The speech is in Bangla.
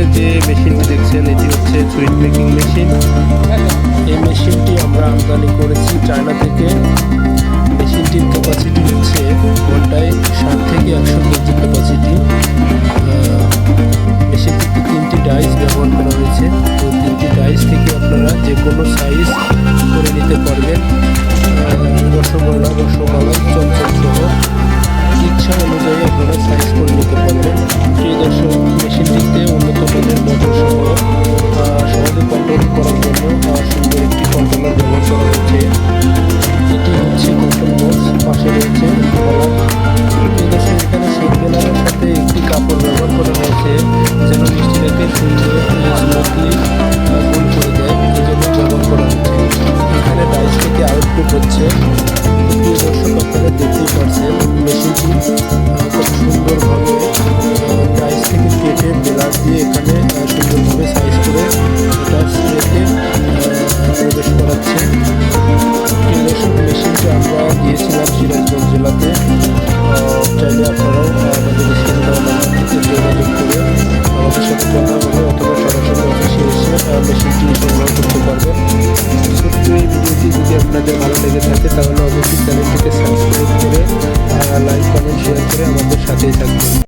স্ক্রিনে যে মেশিনটি দেখছেন, এটি হচ্ছে সুইট মেকিং মেশিন এই মেশিনটি আমরা আমদানি করেছি চায়না থেকে। মেশিনটির ক্যাপাসিটি হচ্ছে ঘন্টায় ষাট থেকে একশো কেজি ক্যাপাসিটি মেশিনটিতে তিনটি ডাইস ব্যবহার করা হয়েছে। তো তিনটি ডাইস থেকে আপনারা যে কোনো সাইজ করে নিতে পারবেন। এটি হচ্ছে কন্ট্রোল বক্স পাশে রয়েছে কলার প্রিয় এখানে শীত সাথে একটি কাপড় ব্যবহার করা হয়েছে, যেন মিষ্টিটাকে সুন্দর স্মুথলি ফুল করে দেয়, এই জন্য ব্যবহার করা হচ্ছে। এখানে ডাইস থেকে আউটপুট হচ্ছে। প্রিয় দর্শক, আপনারা দেখতেই পারছেন মেশিনটি মেশিনটি সংগ্রহ করতে পারবেন ছোট্ট এই ভিডিওটি যদি আপনাদের ভালো লেগে থাকে, তাহলে অবশ্যই চ্যানেলটিকে সাবস্ক্রাইব করে লাইক কমেন্ট শেয়ার করে আমাদের সাথেই থাকবেন।